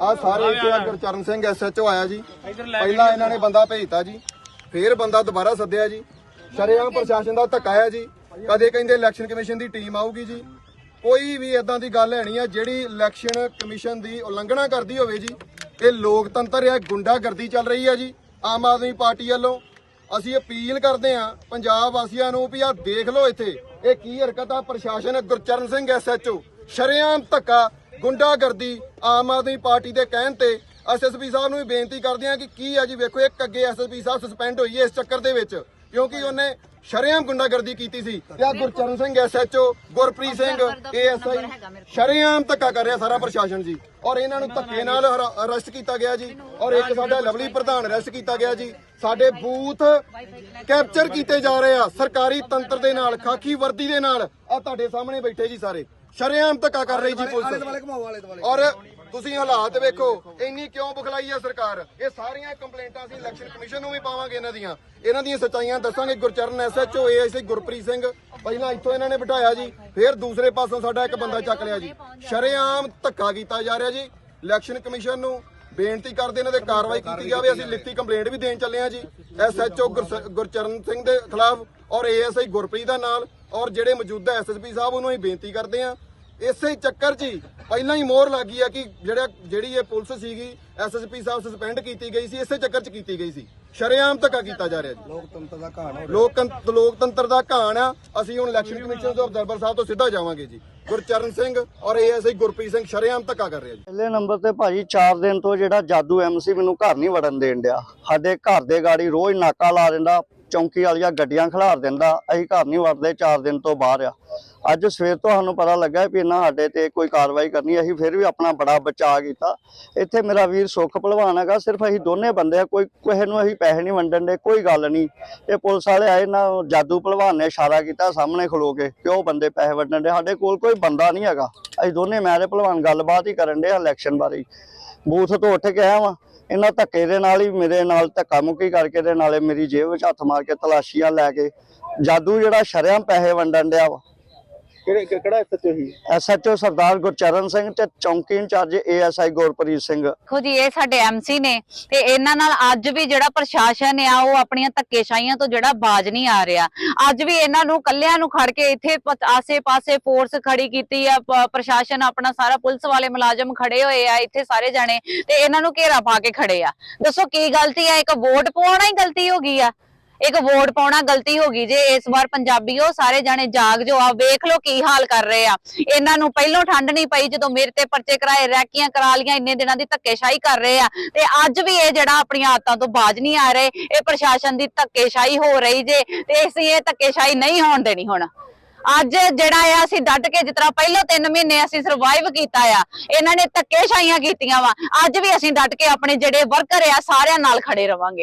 ਆ ਸਾਰੇ ਇੱਥੇ ਆ ਗੁਰਚਰਨ ਸਿੰਘ ਐਸਐਚਓ ਆਇਆ ਜੀ। ਪਹਿਲਾਂ ਇਹਨਾਂ ਨੇ ਬੰਦਾ ਭੇਜਤਾ ਜੀ। ਫੇਰ ਬੰਦਾ ਦੁਬਾਰਾ ਸੱਦਿਆ ਜੀ। ਸ਼ਰੇਆਮ ਪ੍ਰਸ਼ਾਸਨ ਦਾ ਧੱਕਾ ਹੈ ਜੀ। ਕਦੇ ਕਹਿੰਦੇ ਇਲੈਕਸ਼ਨ ਕਮਿਸ਼ਨ ਦੀ ਟੀਮ ਆਊਗੀ ਜੀ। ਕੋਈ ਵੀ ਇਦਾਂ ਦੀ ਗੱਲ ਹੈ ਨਹੀਂ ਆ ਜਿਹੜੀ ਇਲੈਕਸ਼ਨ ਕਮਿਸ਼ਨ ਦੀ ਉਲੰਘਣਾ ਕਰਦੀ ਹੋਵੇ ਜੀ ਇਹ ਲੋਕਤੰਤਰ ਹੈ ਗੁੰਡਾਗਰਦੀ ਚੱਲ ਰਹੀ ਹੈ ਜੀ ਆਮ ਆਦਮੀ ਪਾਰਟੀ ਵੱਲੋਂ। ਅਸੀਂ ਅਪੀਲ ਕਰਦੇ ਹਾਂ ਪੰਜਾਬ ਵਾਸੀਆਂ ਨੂੰ ਵੀ ਆ ਦੇਖ ਲਓ ਇੱਥੇ। ਇਹ ਕੀ ਹਰਕਤ ਆ? ਪ੍ਰਸ਼ਾਸਨ ਗੁਰਚਰਨ ਸਿੰਘ ਐਸਐਚਓ ਸ਼ਰੇਆਮ ਧੱਕਾ ਗੁੰਡਾਗਰਦੀ ਆਮ ਆਦਮੀ ਪਾਰਟੀ ਦੇ ਕਹਿਣ ਤੇ ਐਸਐਸਪੀ ਸਾਹਿਬ ਨੂੰ ਵੀ ਬੇਨਤੀ ਕਰਦੇ ਹਾਂ ਕਿ ਕੀ ਆ ਜੀ ਵੇਖੋ ਇੱਕ ਅੱਗੇ ਐਸਐਸਪੀ ਸਾਹਿਬ ਸਸਪੈਂਡ ਹੋਈ ਹੈ ਇਸ ਚੱਕਰ ਦੇ ਵਿੱਚ ਕਿਉਂਕਿ ਉਹਨੇ ਸ਼ਰੇਆਮ ਗੁੰਡਾਗਰਦੀ ਕੀਤੀ ਸੀ। ਤੇ ਆ ਗੁਰਚਰਨ ਸਿੰਘ ਐਸਐਚਓ ਗੁਰਪ੍ਰੀਤ ਸਿੰਘ ਏਐਸਆਈ ਸ਼ਰੇਆਮ ਧੱਕਾ ਕਰ ਰਿਹਾ ਸਾਰਾ ਪ੍ਰਸ਼ਾਸਨ ਜੀ। ਔਰ ਇਹਨਾਂ ਨੂੰ ਧੱਕੇ ਨਾਲ ਅਰੈਸਟ ਕੀਤਾ ਗਿਆ ਜੀ। ਔਰ ਇੱਕ ਸਾਡਾ ਲਵਲੀ ਪ੍ਰਧਾਨ ਅਰੈਸਟ ਕੀਤਾ ਗਿਆ ਜੀ। ਸਾਡੇ ਬੂਥ ਕੈਪਚਰ ਕੀਤੇ ਜਾ ਰਹੇ ਆ। ਸਰਕਾਰੀ ਤੰਤਰ ਦੇ ਨਾਲ ਖਾਕੀ ਵਰਦੀ ਦੇ ਨਾਲ। ਆ ਤੁਹਾਡੇ ਸਾਹਮਣੇ ਬੈਠੇ ਜੀ ਸਾਰੇ। ਸ਼ਰੇਆਮ ਧੱਕਾ ਕਰ ਰਹੀ ਜੀ ਪੁਲਿਸ। ਔਰ ਤੁਸੀਂ ਹਾਲਾਤ ਵੇਖੋ ਇੰਨੀ ਕਿਉਂ ਬੁਖਲਾਈ ਹੈ ਸਰਕਾਰ? ਇਹ ਸਾਰੀਆਂ ਕੰਪਲੇਂਟਾਂ ਅਸੀਂ ਇਲੈਕਸ਼ਨ ਕਮਿਸ਼ਨ ਨੂੰ ਵੀ ਪਾਵਾਂਗੇ ਇਹਨਾਂ ਦੀਆਂ। ਇਹਨਾਂ ਦੀਆਂ ਸੱਚਾਈਆਂ ਦੱਸਾਂਗੇ। Gurcharan SHO ASI Gurpreet Singh. ਪਹਿਲਾਂ ਇੱਥੋਂ ਇਹਨਾਂ ਨੇ ਬਿਠਾਇਆ ਜੀ ਫਿਰ ਦੂਸਰੇ ਪਾਸੋਂ ਸਾਡਾ ਇੱਕ ਬੰਦਾ ਚੱਕ ਲਿਆ ਜੀ। ਸ਼ਰੇਆਮ ਧੱਕਾ ਕੀਤਾ ਜਾ ਰਿਹਾ ਜੀ। ਇਲੈਕਸ਼ਨ ਕਮਿਸ਼ਨ ਨੂੰ ਬੇਨਤੀ ਕਰਦੇ ਇਹਨਾਂ ਤੇ ਕਾਰਵਾਈ ਕੀਤੀ ਜਾਵੇ, ਅਸੀਂ ਲਿਖਤੀ ਕੰਪਲੇਂਟ ਵੀ ਦੇਣ ਚੱਲੇ ਆ ਜੀ। ਐਸਐਚਓ ਗੁਰਚਰਨ ਸਿੰਘ ਦੇ ਖਿਲਾਫ ਔਰ ਏਐਸਆਈ ਗੁਰਪ੍ਰੀਤ ਦਾ ਨਾਲ ਔਰ ਜਿਹੜੇ ਮੌਜੂਦਾ ਐਸਐਸਪੀ ਸਾਹਿਬ, ਉਹਨੂੰ ਅਸੀਂ ਬੇਨਤੀ ਕਰਦੇ ਆ ਇਸੇ ਚੱਕਰ 'ਚ ਹੀ ਪਹਿਲਾਂ ਹੀ ਮੋਹਰ ਲੱਗੀ ਆ ਕਿ ਜਿਹੜਾ ਜਿਹੜੀ ਇਹ ਪੁਲਿਸ ਸੀਗੀ ਐਸਐਸਪੀ ਸਾਹਿਬ ਸਸਪੈਂਡ ਕੀਤੀ ਗਈ ਸੀ ਇਸੇ ਚੱਕਰ 'ਚ ਕੀਤੀ ਗਈ ਸੀ। ਸ਼ਰੇਆਮ ਧੱਕਾ ਕੀਤਾ ਜਾ ਰਿਹਾ ਜੀ। ਲੋਕਤੰਤਰ ਦਾ ਕਹਾਣ ਹੋ ਲੋਕਤੰਤਰ ਲੋਕਤੰਤਰ ਦਾ ਕਹਾਣ ਆ। ਅਸੀਂ ਹੁਣ ਇਲੈਕਸ਼ਨ ਕਮਿਸ਼ਨ ਤੋਂ ਦਰਬਾਰ ਸਾਹਿਬ ਤੋਂ ਸਿੱਧਾ ਜਾਵਾਂਗੇ ਜੀ। ਗੁਰਚਰਨ ਸਿੰਘ ਔਰ ਏਐਸਆਈ ਗੁਰਪ੍ਰੀਤ ਸਿੰਘ ਸ਼ਰੇਆਮ ਧੱਕਾ ਕਰ ਰਿਹਾ ਜੀ। ਪਹਿਲੇ ਨੰਬਰ ਤੇ ਭਾਜੀ 4 ਦਿਨ ਤੋਂ ਜਿਹੜਾ ਜਾਦੂ ਐਮਸੀ ਮੈਨੂੰ ਘਰ ਨਹੀਂ ਵੜਨ ਦੇਣ ਡਿਆ। ਸਾਡੇ ਘਰ ਦੇ ਗਾੜੀ ਰੋਜ਼ ਨਾਕਾ ਲਾ ਦਿੰਦਾ। ਚੌਂਕੀ ਵਾਲੀਆਂ ਗੱਡੀਆਂ ਖਿਲਾਰ ਦਿੰਦਾ, ਅਸੀਂ ਘਰ ਨਹੀਂ ਵੜਦੇ 4 ਦਿਨ ਤੋਂ ਬਾਹਰ ਆ। ਅੱਜ ਸਵੇਰ ਤੋਂ ਸਾਨੂੰ ਪਤਾ ਲੱਗਾ ਵੀ ਇਹਨਾਂ ਸਾਡੇ ਤੇ ਕੋਈ ਕਾਰਵਾਈ ਕਰਨੀ, ਅਸੀਂ ਫਿਰ ਵੀ ਆਪਣਾ ਬੜਾ ਬਚਾਅ ਕੀਤਾ। ਇੱਥੇ ਮੇਰਾ ਵੀਰ ਸੁੱਖ ਭਲਵਾਨ ਹੈਗਾ, ਸਿਰਫ ਅਸੀਂ ਦੋਨੇ ਬੰਦੇ ਆ, ਕੋਈ ਕਿਸੇ ਨੂੰ ਅਸੀਂ ਪੈਸੇ ਨਹੀਂ ਵੰਡਣ ਦੇ, ਕੋਈ ਗੱਲ ਨਹੀਂ। ਇਹ ਪੁਲਿਸ ਵਾਲੇ ਆਏ ਨਾ ਜਾਦੂ ਭਲਵਾਨ ਨੇ ਇਸ਼ਾਰਾ ਕੀਤਾ ਸਾਹਮਣੇ ਖਲੋ ਕੇ, ਕਿ ਉਹ ਬੰਦੇ ਪੈਸੇ ਵੰਡਣ ਦੇ, ਸਾਡੇ ਕੋਲ ਕੋਈ ਬੰਦਾ ਨਹੀਂ ਹੈਗਾ। ਅਸੀਂ ਦੋਨੇ, ਮੈਂ ਤੇ ਭਲਵਾਨ, ਗੱਲਬਾਤ ਹੀ ਕਰਨ ਦੇ ਇਲੈਕਸ਼ਨ ਬਾਰੇ। ਬੂਥ ਤੋਂ ਉੱਠ ਕੇ ਆਇਆ ਵਾਂ। ਇਹਨਾਂ ਧੱਕੇ ਦੇ ਨਾਲ ਹੀ ਮੇਰੇ ਨਾਲ ਧੱਕਾ ਮੁੱਕੀ ਕਰਕੇ ਦੇ ਨਾਲੇ ਮੇਰੀ ਜੇਬ ਵਿੱਚ ਹੱਥ ਮਾਰ ਕੇ ਤਲਾਸ਼ੀਆਂ ਲੈ ਕੇ ਜਾਦੂ ਜਿਹੜਾ ਸ਼ਰਿਆਂ ਪੈਸੇ ਵੰਡਣ ਡਿਆ ਵਾ। ਕਿਹੜੇ ਕਿਹੜਾ ਐਸਐਚਓ ਸੀ ਐਸਐਚਓ ਸਰਦਾਰ ਗੁਰਚਰਨ ਸਿੰਘ ਤੇ ਚੌਂਕੀ ਇੰਚਾਰਜ ਏਐਸਆਈ ਗੁਰਪ੍ਰੀਤ ਸਿੰਘ। ਦੇਖੋ ਜੀ ਇਹ ਸਾਡੇ ਐਮਸੀ ਨੇ ਤੇ ਇਹਨਾਂ ਨਾਲ ਅੱਜ ਵੀ ਜਿਹੜਾ ਪ੍ਰਸ਼ਾਸਨ ਆ ਉਹ ਆਪਣੀਆਂ ਧੱਕੇਸ਼ਾਹੀਆਂ ਤੋਂ ਜਿਹੜਾ ਬਾਜ ਨਹੀਂ ਆ ਰਿਹਾ। ਅੱਜ ਵੀ ਇਹਨਾਂ ਨੂੰ ਕੱਲਿਆਂ ਨੂੰ ਖੜ ਕੇ ਇੱਥੇ ਆਸੇ-ਪਾਸੇ ਫੋਰਸ ਖੜੀ ਕੀਤੀ ਆ ਪ੍ਰਸ਼ਾਸਨ ਆਪਣਾ ਸਾਰਾ ਪੁਲਿਸ ਵਾਲੇ ਮੁਲਾਜ਼ਮ ਖੜੇ ਹੋਏ ਆ ਇੱਥੇ ਸਾਰੇ ਜਾਣੇ ਤੇ ਇਹਨਾਂ ਨੂੰ ਘੇਰਾ ਪਾ ਕੇ ਖੜੇ ਆ। ਦੱਸੋ ਕੀ ਗਲਤੀ ਆ? ਇੱਕ ਵੋਟ ਪਾਉਣਾ ਹੀ ਗਲਤੀ ਹੋ ਗਈ ਆ? ਇੱਕ ਵੋਟ ਪਾਉਣਾ ਗਲਤੀ ਹੋ ਗਈ ਜੇ ਇਸ ਵਾਰ ਪੰਜਾਬੀਓ ਸਾਰੇ ਜਾਣੇ ਜਾਗ ਜੋ ਆ ਵੇਖ ਲਓ ਕੀ ਹਾਲ ਕਰ ਰਹੇ ਆ। ਇਹਨਾਂ ਨੂੰ ਪਹਿਲੋਂ ਠੰਡ ਨਹੀਂ ਪਈ ਜਦੋਂ ਮੇਰੇ ਤੇ ਪਰਚੇ ਕਰਾਏ, ਰੈਕੀਆਂ ਕਰਾ ਲੀਆਂ ਇੰਨੇ ਦਿਨਾਂ ਦੀ ਧੱਕੇਸ਼ਾਹੀ ਕਰ ਰਹੇ ਆ। ਤੇ ਅੱਜ ਵੀ ਇਹ ਜਿਹੜਾ ਆਪਣੀਆਂ ਆਦਤਾਂ ਤੋਂ ਬਾਜ ਨਹੀਂ ਆ ਰਹੇ, ਇਹ ਪ੍ਰਸ਼ਾਸਨ ਦੀ ਧੱਕੇਸ਼ਾਹੀ ਹੋ ਰਹੀ ਜੇ, ਤੇ ਅਸੀਂ ਇਹ ਧੱਕੇਸ਼ਾਹੀ ਨਹੀਂ ਹੋਣ ਦੇਣੀ ਹੁਣ। ਅੱਜ ਜਿਹੜਾ ਆ, ਅਸੀਂ ਡਟ ਕੇ ਜਿਸ ਤਰ੍ਹਾਂ ਪਹਿਲਾਂ 3 ਮਹੀਨੇ ਅਸੀਂ ਸਰਵਾਈਵ ਕੀਤਾ ਆ, ਇਹਨਾਂ ਨੇ ਧੱਕੇਸ਼ਾਹੀਆਂ ਕੀਤੀਆਂ ਵਾ। ਅੱਜ ਵੀ ਅਸੀਂ ਡਟ ਕੇ ਆਪਣੇ ਜਿਹੜੇ ਵਰਕਰ ਆ, ਸਾਰਿਆਂ ਨਾਲ ਖੜੇ ਰਵਾਂਗੇ।